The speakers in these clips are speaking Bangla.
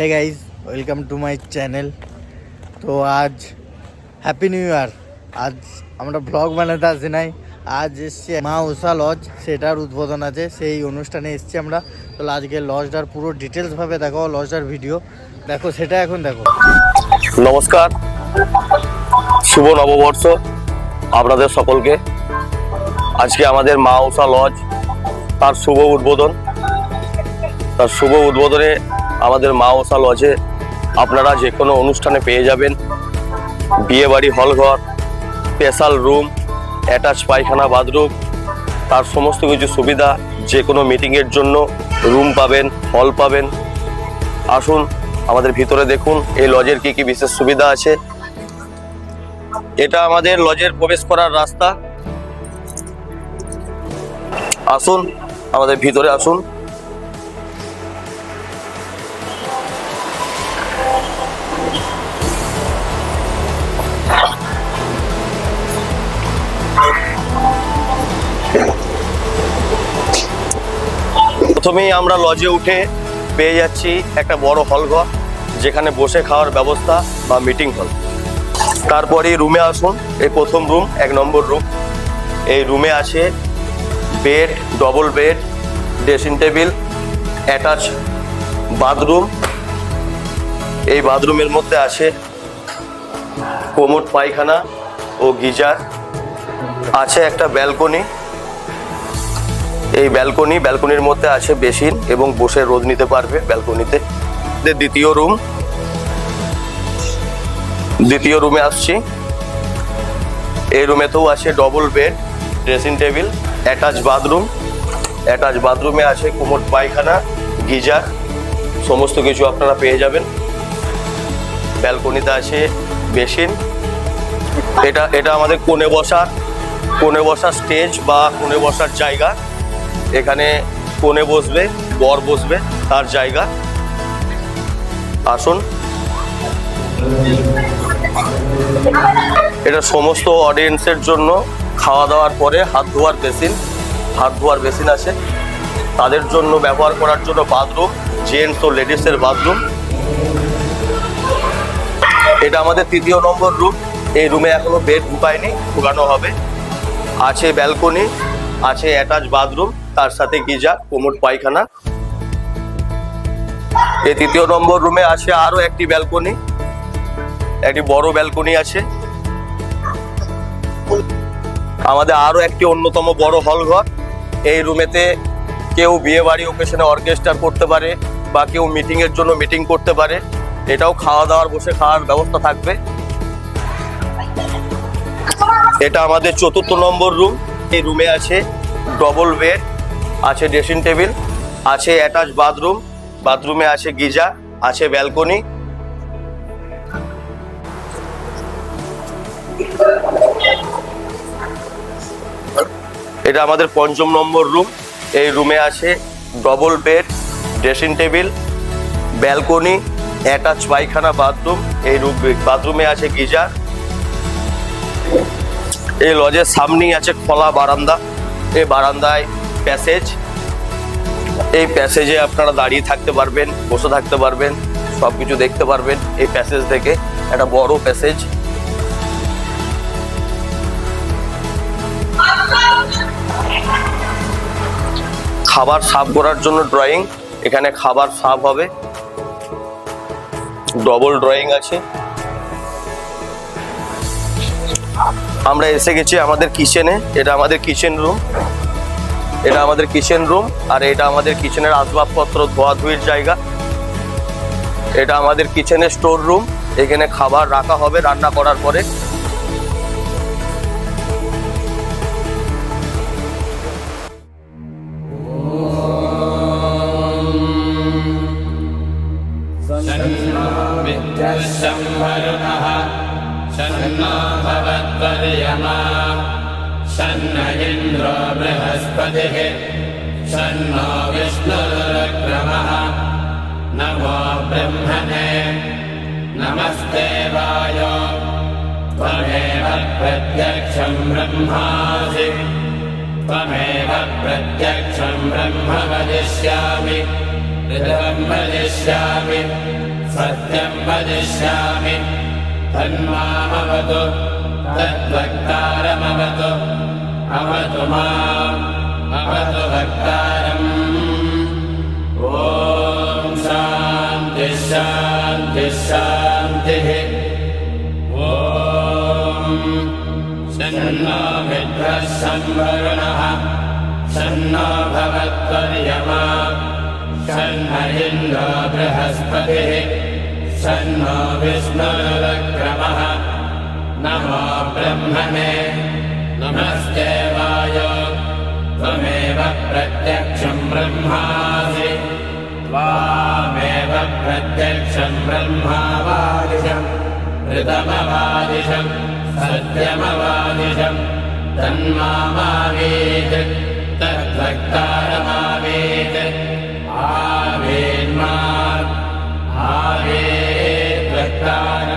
Hey guys welcome to my channel তো আজ হ্যাপি নিউ ইয়ার আজ আমরা ব্লগ বানাতে আসি নাই। আজ এসছি মা উষা লজ সেটার উদ্বোধন আছে। সেই অনুষ্ঠানে এসছি আমরা। তো আজকে লজটার পুরো ডিটেলসভাবে দেখো লজটার ভিডিও দেখো, সেটা এখন দেখো। নমস্কার। শুভ নববর্ষ আপনাদের সকলকে। আজকে আমাদের মা উষা লজ তার শুভ উদ্বোধন। তার শুভ উদ্বোধনে আমাদের মা উষা লজে আপনারা যে কোনো অনুষ্ঠানে পেয়ে যাবেন। বিয়েবাড়ি, হলঘর স্পেশাল রুম অ্যাটাচ পায়খানা বাথরুম তার সমস্ত কিছু সুবিধা। যে কোনো মিটিংয়ের জন্য রুম পাবেন হল পাবেন। আসুন, আমাদের ভিতরে দেখুন, এই লজের কি কি বিশেষ সুবিধা আছে। এটা আমাদের লজের প্রবেশ করার রাস্তা। আসুন, আমাদের ভিতরে আসুন। প্রথমেই আমরা লজে উঠে পেয়ে যাচ্ছি একটা বড় হল ঘর, যেখানে বসে খাওয়ার ব্যবস্থা বা মিটিং হল তারপরে রুমে আসুন, এই প্রথম রুম এক নম্বর রুম এই রুমে আছে bed double bed dressing table attach bathroom এই বাথরুমের মধ্যে আছে কোমোট পায়খানা ও গিজার। আছে একটা ব্যালকনি এই ব্যালকনি ব্যালকনির মধ্যে আছে বেসিন এবং বসে রোদ নিতে পারবে ব্যালকনিতে দ্বিতীয় রুম দ্বিতীয় রুমে আসছি। এই রুমেতেও আছে double bed dressing table attach bathroom attach বাথরুমে আছে কোমোট পায়খানা গিজার সমস্ত কিছু আপনারা পেয়ে যাবেন। ব্যালকনিতে আছে বেসিন। এটা এটা আমাদের কোণে বসার কোণে বসার স্টেজ বা কোণে বসার জায়গা। এখানে কোণে বসবে বর বসবে, তার জায়গা। আসুন। এটা সমস্ত অডিয়েন্সের জন্য খাওয়া দাওয়ার পরে হাত ধোয়ার বেসিন, হাত ধোয়ার বেসিন আছে। তাদের জন্য ব্যবহার করার জন্য বাথরুম, জেন্টস ও লেডিসের বাথরুম। এটা আমাদের তৃতীয় নম্বর রুম। এই রুমে এখনও বেড ঢুকায়নি, ঢুকানো হবে। আছে ব্যালকনি আছে অ্যাটাচ বাথরুম, তার সাথে গিজার কোমোট পায়খানা। এই তৃতীয় নম্বর রুমে আছে আরও একটি ব্যালকনি। একটি বড় ব্যালকনি আছে। আমাদের আরও একটি অন্যতম বড় হল ঘর এই রুমেতে কেউ বিয়ে বাড়ি ওকেশনে অর্কেস্ট্রা করতে পারে বা কেউ মিটিং এর জন্য মিটিং করতে পারে। এটাও খাওয়া দাওয়ার বসে খাওয়ার ব্যবস্থা থাকবে। এটা আমাদের চতুর্থ নম্বর রুম। এই রুমে আছে ডবল বেড আছে ড্রেসিং টেবিল আছে অ্যাটাচ বাথরুম বাথরুমে আছে গিজা, আছে ব্যালকনি এটা আমাদের পঞ্চম নম্বর রুম, এই রুমে আছে double bed dressing table balcony attach পায়খানা বাথরুম এই রুম বাথরুমে আছে গিজার এই লজের সামনেই আছে খোলা বারান্দা। এই বারান্দায় প্যাসেজ। এই প্যাসেজে আপনারা দাঁড়িয়ে থাকতে পারবেন, বসে থাকতে পারবেন সব কিছু দেখতে পারবেন এই প্যাসেজ থেকে। একটা বড় প্যাসেজ। খাবার সাফ করার জন্য ড্রয়িং। এখানে খাবার সাফ হবে। ডবল ড্রয়িং আছে। আমরা এসে গেছি আমাদের কিচেনে এটা আমাদের কিচেন রুম এটা আমাদের কিচেন রুম আর এটা আমাদের কিচেনের আসবাবপত্র ধোয়াধুয়ির জায়গা এটা আমাদের কিচেনের স্টোর রুম এখানে খাবার রাখা হবে রান্না করার পরে विद्यशम्भरुणः शन्नो भवद्वर्यमा। शन्न इन्द्रो बृहस्पतिः। शन्नो विष्णुरुक्रमः नमो ब्रह्मणे। नमस्ते वायो। त्वमेव प्रत्यक्षं ब्रह्मासि। त्वमेव प्रत्यक्षं ब्रह्म वदिष्यामि। ऋतं वदिष्यामि। सत्यं वदिष्यामि तन्मामवतु। तद्वक्तारमवतु। अवतु वक्तारम्। ॐ शान्तिः शान्तिः शान्तिः। ॐ शन्नो मित्रः संवरुणः शन्नो भवत्वर्यमा शन्न इन्द्रो बृहस्पतिः शन्नो विष्णुरुक्रमः नमो ब्रह्मणे नमस्ते वायो। त्वमेव प्रत्यक्षं ब्रह्मासि। त्वामेव प्रत्यक्षं ब्रह्मावादिशम् ऋतमवादिशम् सत्यमवादिशम् तन्मामावेत् तद्वक्तारमावेत् 拜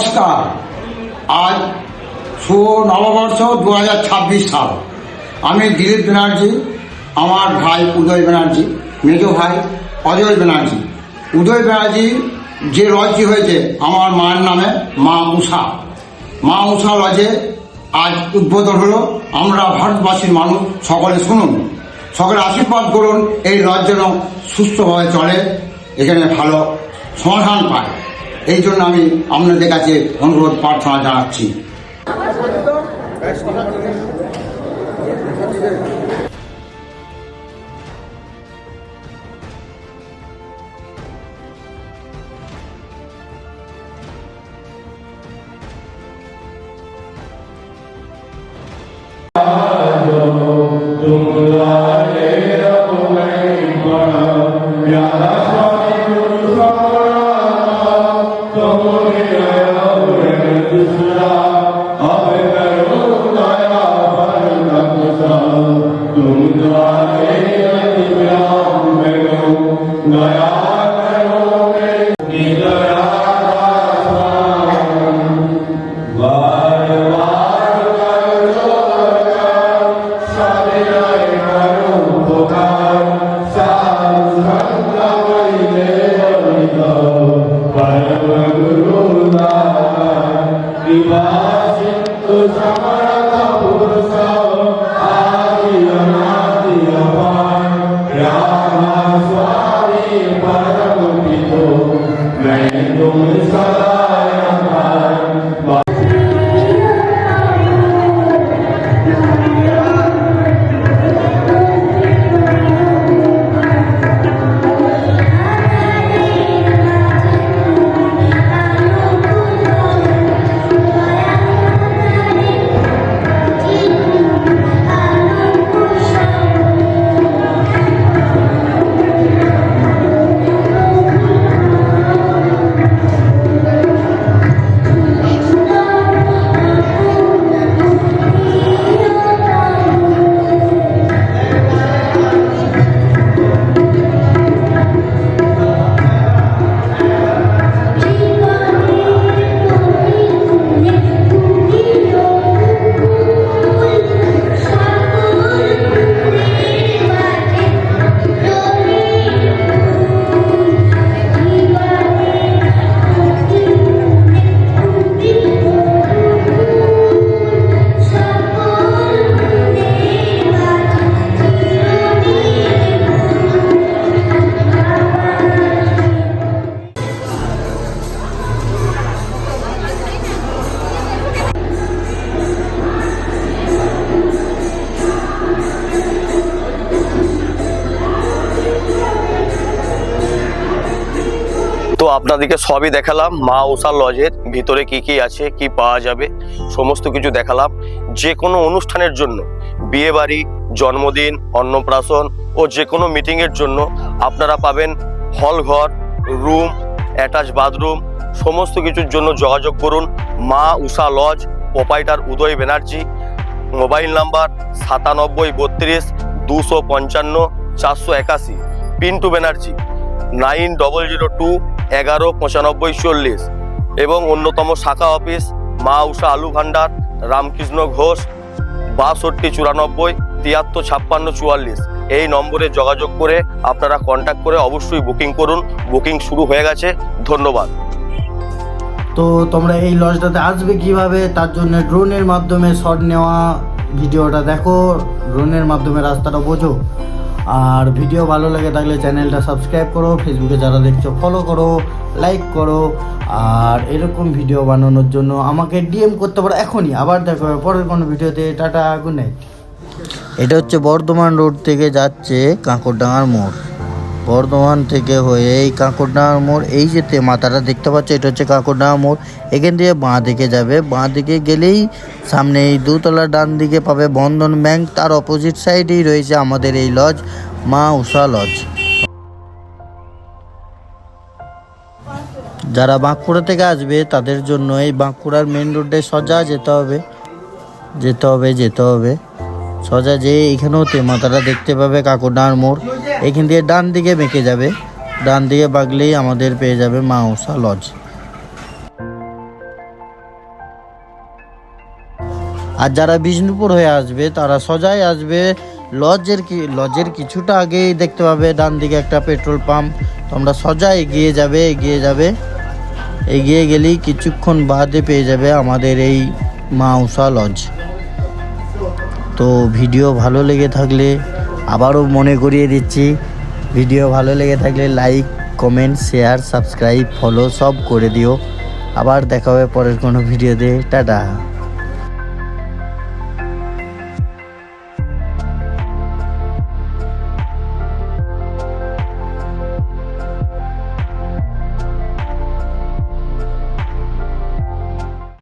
নমস্কার। আজ শুভ নববর্ষ দু হাজার ছাব্বিশ সাল। আমি দিলীপ ব্যানার্জি, আমার ভাই উদয় ব্যানার্জি, মেজ ভাই অজয় ব্যানার্জি। উদয় ব্যানার্জি যে লজটি হয়েছে, আমার মায়ের নামে মা উষা। মা উষা লজে আজ উদ্বোধন হলো। আমরা ভারতবাসীর মানুষ সকলে শুনুন। সকলে আশীর্বাদ করুন, এই লজ যেন সুস্থভাবে চলে, এখানে ভালো সমাধান পায়। এই জন্য আমি আপনাদের কাছে অনুরোধ প্রার্থনা জানাচ্ছি। আমার আপনাদেরকে সবই দেখালাম, মা উষা লজের ভিতরে কি কি আছে, কি পাওয়া যাবে, সমস্ত কিছু দেখালাম। যে কোনো অনুষ্ঠানের জন্য বিয়ে বাড়ি জন্মদিন, অন্নপ্রাশন ও যে কোনো মিটিংয়ের জন্য আপনারা পাবেন হল ঘর রুম অ্যাটাচ বাথরুম সমস্ত কিছুর জন্য যোগাযোগ করুন। Maa Usha lodge proprietor Uday Banerjee mobile number সাতানব্বই বত্রিশ দুশো পঞ্চান্ন চারশো একাশি। Pintu Banerjee nine double zero two এগারো, পঁচানব্বই, চল্লিশ। এবং অন্যতম শাখা অফিস, মা উষা আলু ভান্ডার রামকৃষ্ণ ঘোষ, বাষট্টি, চুরানব্বই, তিয়াত্তর, ছাপ্পান্ন, চুয়াল্লিশ। এই নম্বরে যোগাযোগ করে আপনারা কন্ট্যাক্ট করে অবশ্যই বুকিং করুন। বুকিং শুরু হয়ে গেছে। ধন্যবাদ। তো তোমরা এই লজটাতে আসবে কীভাবে? তার জন্য ড্রোনের মাধ্যমে শট নেওয়া ভিডিওটা দেখো। ড্রোনের মাধ্যমে রাস্তাটা বোঝো। আর ভিডিও ভালো লাগে থাকলে চ্যানেলটা সাবস্ক্রাইব করো ফেসবুকে যারা দেখছ ফলো করো লাইক করো, আর এরকম ভিডিও বানানোর জন্য আমাকে ডিএম করতে পারো এখনই। আবার দেখো পরের কোনো ভিডিওতে। টাটা গুড নাইট এটা হচ্ছে বর্ধমান রোড থেকে যাচ্ছে কাঁকরডাঙ্গার মোড়। বর্ধমান থেকে হয়ে এই কাঁকড়ডাঙ্গার মোড়, এই যেতে মাথাটা দেখতে পাচ্ছ, এটা হচ্ছে কাঁকড়ডাঙ্গা মোড়। এখান দিয়ে বাঁ দিকে যাবে। বাঁ দিকে গেলেই সামনে এই দুতলা ডান দিকে পাবে বন্ধন ব্যাংক। তার অপোজিট সাইডেই রয়েছে আমাদের এই লজ মা উষা লজ যারা বাঁকুড়া থেকে আসবে, তাদের জন্য এই বাঁকুড়ার মেন রোডে সোজা যেতে হবে। যেতে হবে যেতে হবে। সোজা যে এখানেও তেমাতাটা দেখতে পাবে কাকুডার মোড়। এখান দিয়ে ডান দিকে বেঁকে যাবে। ডান দিকে বাগলেই আমাদের পেয়ে যাবে মাউসা লজ আর যারা বিষ্ণুপুর হয়ে আসবে, তারা সোজাই আসবে লজের কি লজের কিছুটা আগেই দেখতে পাবে। ডান দিকে একটা পেট্রোল পাম্প তোমরা সোজা এগিয়ে যাবে এগিয়ে যাবে। এগিয়ে গেলেই কিছুক্ষণ বাদে পেয়ে যাবে আমাদের এই মাউসা লজ তো ভিডিও ভালো লেগে থাকলে আবারও মনে করিয়ে দিচ্ছি, ভিডিও ভালো লেগে থাকলে like, comment, share, subscribe, follow সব করে দিও। আবার দেখা হবে পরের কোনো ভিডিওতে। টাটা।